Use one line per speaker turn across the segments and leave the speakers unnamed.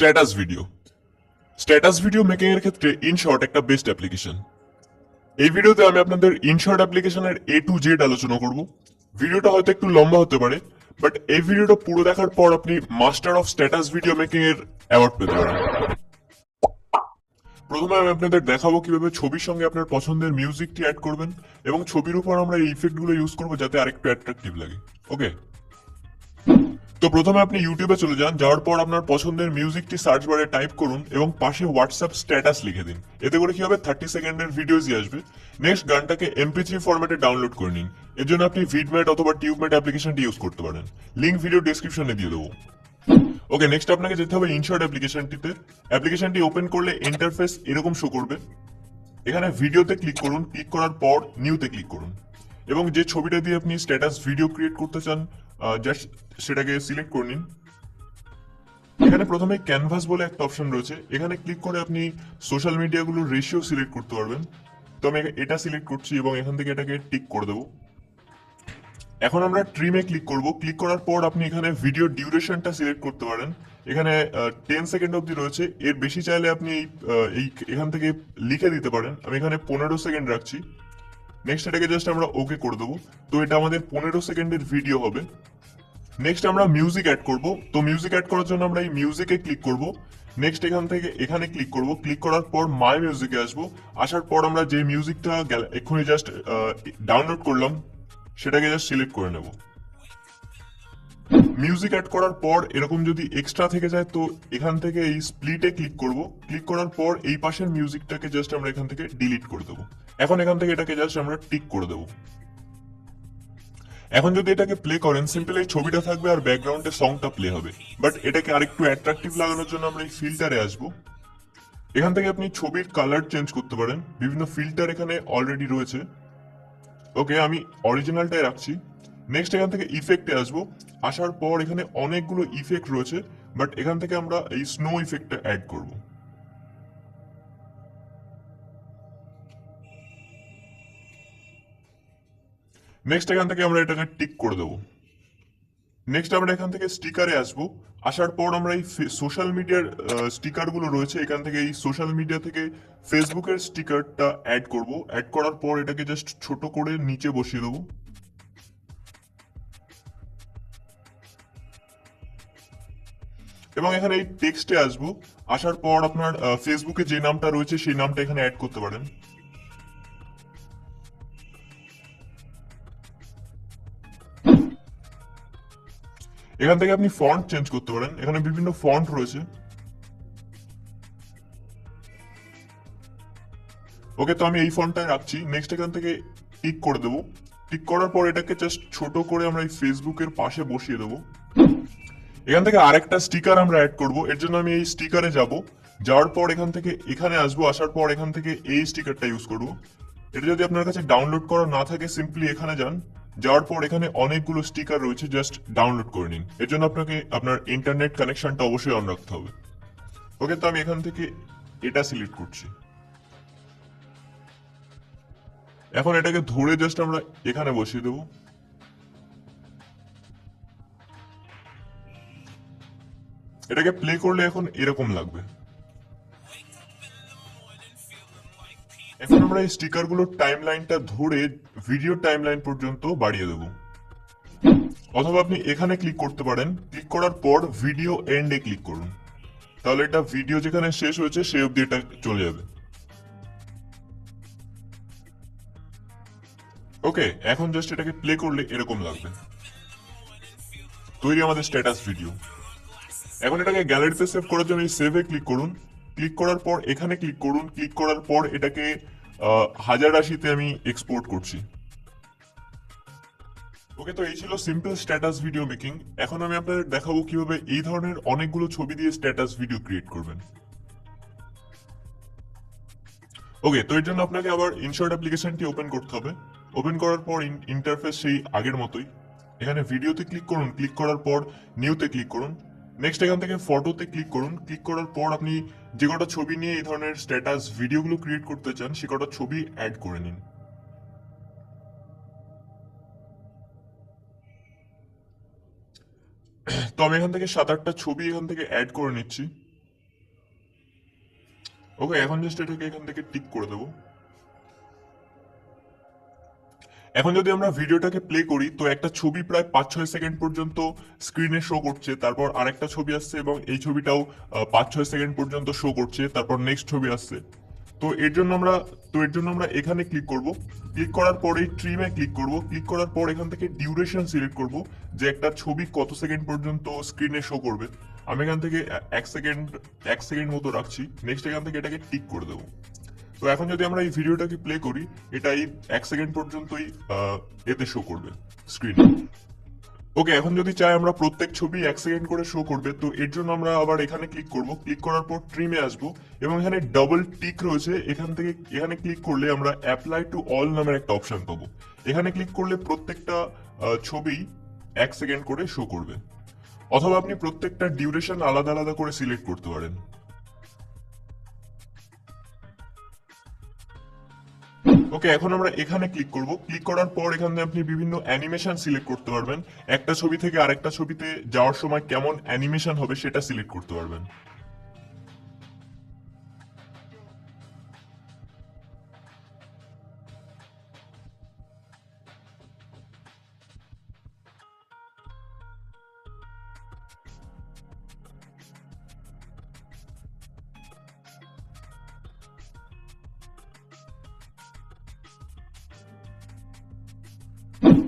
Status video status video making এর ক্ষেত্রে InShot একটা বেস্ট অ্যাপ্লিকেশন এই ভিডিওতে আমি আপনাদের ইনশর্ট অ্যাপ্লিকেশনের এ টু জেড আলোচনা করব। ভিডিওটা হয়তো একটু লম্বা হতে পারে বাট এই ভিডিওটা পুরো দেখার পর আপনি master of status video making এর অ্যাওয়ার্ড পেতে পারেন। প্রথমে আমি আপনাদের দেখাবো কীভাবে ছবির সঙ্গে আপনার পছন্দের মিউজিকটি অ্যাড করবেন এবং ছবির উপর আমরা এই ইফেক্টগুলো ইউজ করব যাতে আরেকটু অ্যাট্রাকটিভ লাগে। ওকে তো প্রথমে আপনি ইউটিউবে চলে যান, যাওয়ার পর আপনার পছন্দের মিউজিকটি সার্চ বারে টাইপ করুন এবং পাশে হোয়াটসঅ্যাপ স্ট্যাটাস লিখে দিন। এতে করে কি হবে? থার্টি সেকেন্ডের ভিডিওসই আসবে। নেক্সট গানটাকে এমপি থ্রি ফরম্যাটে ডাউনলোড করে নিন। এর জন্য আপনি ভিডমেট অথবা টিউবমেট অ্যাপ্লিকেশনটি ইউজ করতে পারেন। লিঙ্ক ভিডিও ডেসক্রিপশনে দিয়ে দেবো। ওকে নেক্সট আপনাকে যেতে হবে ইনশর্ট অ্যাপ্লিকেশনটিতে অ্যাপ্লিকেশনটি ওপেন করলে ইন্টারফেস এরকম শো করবে। এখানে ভিডিওতে ক্লিক করুন। ক্লিক করার পর নিউতে ক্লিক করুন। এবং যে ছবিটা দিয়ে আপনি স্ট্যাটাস ভিডিও ক্রিয়েট করতে চান জাস্ট সেটাকে সিলেক্ট করে নিন। এখানে প্রথমে ক্যানভাস বলে একটা অপশন রয়েছে। এখানে ক্লিক করে আপনি সোশ্যাল মিডিয়াগুলোর রেশিও সিলেক্ট করতে পারবেন। তো আমি এটা সিলেক্ট করছি এবং এখান থেকে এটাকে টিক করে দেবো। এখন আমরা ট্রিমে ক্লিক করব। ক্লিক করার পর আপনি এখানে ভিডিও ডিউরেশনটা সিলেক্ট করতে পারেন। এখানে টেন সেকেন্ড অবধি রয়েছে। এর বেশি চাইলে আপনি এই, এখান থেকে লিখে দিতে পারেন। আমি এখানে পনেরো সেকেন্ড রাখছি। নেক্সট এটাকে জাস্ট আমরা ওকে করে দেবো। তো এটা আমাদের পনেরো সেকেন্ডের ভিডিও হবে। নেক্সট আমরা মিউজিক অ্যাড করব। তো মিউজিক অ্যাড করার জন্য আমরা এই মিউজিকে ক্লিক করব। নেক্সট এখান থেকে, এখানে ক্লিক করব। ক্লিক করার পর মাই মিউজিকে আসব। আসার পর আমরা যে মিউজিকটা এক্ষুনি জাস্ট ডাউনলোড করলাম, সেটাকে জাস্ট সিলেক্ট করে নেব। মিউজিক অ্যাড করার পর এরকম যদি এক্সট্রা থেকে যায়, তো এখান থেকে এই স্প্লিটে ক্লিক করব। ক্লিক করার পর এই পাশের মিউজিকটাকে জাস্ট আমরা এখান থেকে ডিলিট করে দেবো। এখন এখান থেকে এটাকে জাস্ট আমরা টিক করে দেবো। এখন যদি এটাকে প্লে করেন সিম্পল এই ছবিটা থাকবে আর ব্যাকগ্রাউন্ডে সংটা প্লে হবে। বাট এটাকে আরেকটু অ্যাট্রাকটিভ লাগানোর জন্য আমরা এই ফিল্টারে আসব। এখান থেকে আপনি ছবির কালার চেঞ্জ করতে পারেন। বিভিন্ন ফিল্টার এখানে অলরেডি রয়েছে। ওকে আমি অরিজিনালটাই রাখছি। নেক্সট এখান থেকে ইফেক্টে আসব। আসার পর এখানে অনেকগুলো ইফেক্ট রয়েছে। বাট এখান থেকে আমরা এই স্নো ইফেক্টটা অ্যাড করব। নেক্সট এখান থেকে আমরা এটাকে টিক করে দেবো। নেক্সট আমরা এখান থেকে স্টিকারে আসব। আসার পর আমরা এই সোশ্যাল মিডিয়ার স্টিকারগুলো রয়েছে, এখান থেকে এই সোশ্যাল মিডিয়া থেকে ফেসবুকের স্টিকারটা অ্যাড করব। অ্যাড করার পর এটাকে জাস্ট ছোট করে নিচে বসিয়ে দেবো। এবং এখানে এই টেক্সটে আসব। আসার পর আপনার ফেসবুকে যে নামটা রয়েছে, সেই নামটা এখানে অ্যাড করতে পারেন। এখান থেকে আপনি ফন্ট চেঞ্জ করতে পারেন। এখানে বিভিন্ন ফন্ট রয়েছে। ওকে তো আমি এই ফন্টটাই রাখছি। নেক্সট এখান থেকে টিক করে দেবো। টিক করার পর এটাকে জাস্ট ছোট করে আমরা এই ফেসবুকের পাশে বসিয়ে দেবো। এখান থেকে আরেকটা স্টিকার আমরা অ্যাড করব। এর জন্য আমি এই স্টিকারে যাব। যাওয়ার পর এখান থেকে এখানে আসব। আসার পর এখান থেকে এই স্টিকারটা ইউজ করব। এটা যদি আপনার কাছে ডাউনলোড করা না থাকে সিম্পলি এখানে যান। যাওয়ার পর এখানে অনেকগুলো স্টিকার রয়েছে জাস্ট ডাউনলোড করে নিন। এর জন্য আপনাকে আপনার ইন্টারনেট কানেকশনটা অবশ্যই অন রাখতে হবে। ওকে তো আমি এখান থেকে এটা সিলেক্ট করছি। এখন এটাকে ধরে জাস্ট আমরা এখানে বসিয়ে দেবো। এটাকে প্লে করলে এখন এরকম লাগবে। এখন আমরা এই স্টিকারগুলোর টাইম লাইনটা ধরে ভিডিও টাইম লাইন পর্যন্ত বাড়িয়ে দেব। অথবা আপনি এখানে ক্লিক করতে পারেন। ক্লিক করার পর ভিডিও এন্ডে ক্লিক করুন। তাহলে এটা ভিডিও যেখানে শেষ হয়েছে সে অব্দি এটা চলে যাবে। ওকে এখন জাস্ট এটাকে প্লে করলে এরকম লাগবে। তৈরি আমাদের স্ট্যাটাস ভিডিও এখন এটাকে গ্যালারিতে সেভ করার জন্য সেভে ক্লিক করুন। ক্লিক করার পর, এখানে ক্লিক করুন ক্লিক করার পর এটাকে হাজার আশিতে আমি এক্সপোর্ট করছি। ওকে তো এই ছিল সিম্পল স্ট্যাটাস ভিডিও মেকিং এখন আমি আপনাদের দেখাবো কীভাবে এই ধরনের অনেকগুলো ছবি দিয়ে স্ট্যাটাস ভিডিও ক্রিয়েট করবেন। ওকে তো এর জন্য আপনাকে আবার ইনশর্ট অ্যাপ্লিকেশনটি ওপেন করতে হবে। ওপেন করার পর ইন্টারফেস সেই আগের মতোই। এখানে ভিডিওতে ক্লিক করুন ক্লিক করার পর নিউতে ক্লিক করুন। নেক্সট এখান থেকে ফটোতে ক্লিক করুন। ক্লিক করার পর আপনি যে কটা ছবি নিয়ে এই ধরনের স্ট্যাটাস ভিডিওগুলো ক্রিয়েট করতে চান, সে কটা ছবি অ্যাড করে নিন। তো আমি এখান থেকে সাত আটটা ছবি এখান থেকে অ্যাড করে নিচ্ছি। ওকে এখন জাস্ট এটাকে এখান থেকে টিক করে দেবো। এখন যদি আমরা ভিডিওটাকে প্লে করি, তো একটা ছবি প্রায় পাঁচ ছয় সেকেন্ড পর্যন্ত স্ক্রিনে শো করছে, তারপর আরেকটা ছবি আসছে এবং এই ছবিটাও পাঁচ ছয় সেকেন্ড পর্যন্ত শো করছে, তারপর নেক্সট ছবি আসছে। তো এর জন্য আমরা, তো এর জন্য আমরা এখানে ক্লিক করব। ক্লিক করার পরে ট্রিমে ক্লিক করব। ক্লিক করার পর এখান থেকে ডিউরেশন সিলেক্ট করব, যে একটা ছবি কত সেকেন্ড পর্যন্ত স্ক্রিনে শো করবে। আমি এখান থেকে এক সেকেন্ড এক সেকেন্ড মতো রাখছি। নেক্সট এখান থেকে এটাকে টিক করে দেবো। তো এখন যদি আমরা এই ভিডিওটাকে প্লে করি এটা এই এক সেকেন্ড পর্যন্তই এতে শো করবে স্ক্রিনে ওকে এখন যদি চাই আমরা প্রত্যেক ছবি এক সেকেন্ড করে শো করবে, তো এর জন্য আমরা আবার এখানে ক্লিক করব। ক্লিক করার পর ট্রিমে আসব এবং এখানে ডাবল টিক রয়েছে। এখান থেকে, এখানে ক্লিক করলে আমরা অ্যাপ্লাই টু অল নামের একটা অপশন পাবো। এখানে ক্লিক করলে প্রত্যেকটা ছবি এক সেকেন্ড করে শো করবে। অথবা আপনি প্রত্যেকটা ডিউরেশন আলাদা আলাদা করে সিলেক্ট করতে পারেন। ওকে এখন আমরা এখানে ক্লিক করব। ক্লিক করার পর এখানে আপনি বিভিন্ন অ্যানিমেশন সিলেক্ট করতে পারবেন। একটা ছবি থেকে আরেকটা ছবিতে যাওয়ার সময় কেমন অ্যানিমেশন হবে সেটা সিলেক্ট করতে পারবেন।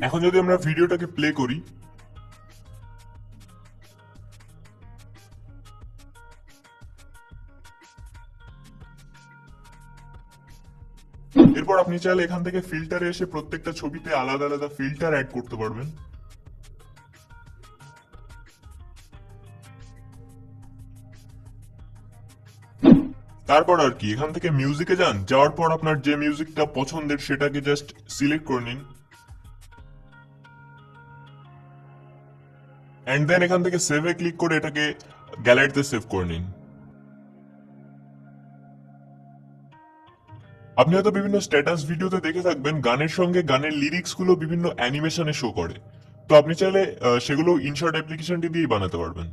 এখন যদি আমরা ভিডিওটাকে প্লে করি, এরপর আপনি চাইলে এখান থেকে ফিল্টারে এসে প্রত্যেকটা ছবিতে আলাদা আলাদা ফিল্টার অ্যাড করতে পারবেন। তারপর আর কি, এখান থেকে মিউজিকে যান, যাওয়ার পর আপনার যে মিউজিকটা পছন্দের সেটাকে জাস্ট সিলেক্ট করে নিন। এন্ড দেন এখান থেকে সেভে ক্লিক করে এটাকে গ্যালারিতে সেভ করে নিন। আপনি হয়তো বিভিন্ন স্ট্যাটাস ভিডিওতে দেখে থাকবেন, গানের সঙ্গে গানের লিরিক্সগুলো বিভিন্ন অ্যানিমেশনে শো করে। তো আপনি চাইলে সেগুলো ইনশর্ট অ্যাপ্লিকেশনটি দিয়েই বানাতে পারবেন।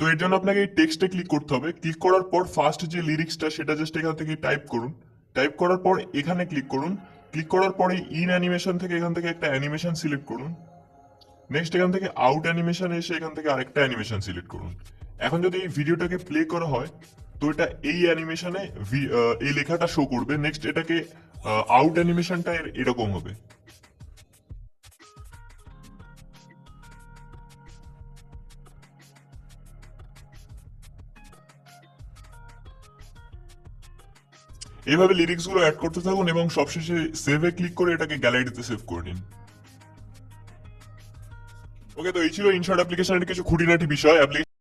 তো এর জন্য আপনাকে এই টেক্সটে ক্লিক করতে হবে। ক্লিক করার পর ফার্স্ট যে লিরিক্সটা সেটা জাস্ট এখান থেকে টাইপ করুন। টাইপ করার পর এখানে ক্লিক করুন। ক্লিক করার পরে ইন অ্যানিমেশন থেকে এখান থেকে একটা অ্যানিমেশন সিলেক্ট করুন। নেক্সট এখান থেকে আউট অ্যানিমেশন এসে এখান থেকে আরেকটা অ্যানিমেশন সিলেক্ট করুন। এখন যদি এই ভিডিওটাকে প্লে করা হয়, তো এটা এই অ্যানিমেশনে এই লেখাটা শো করবে। নেক্সট এটাকে আউট অ্যানিমেশনটা এরকম হবে। এইভাবে লিরিক্সগুলো অ্যাড করতে থাকুন এবং সবশেষে সেভে ক্লিক করে এটাকে গ্যালারিতে সেভ করে নিন। ওকে তো এই ছিল ইনশর্ট অ্যাপ্লিকেশনের কিছু খুঁটিনাটি বিষয়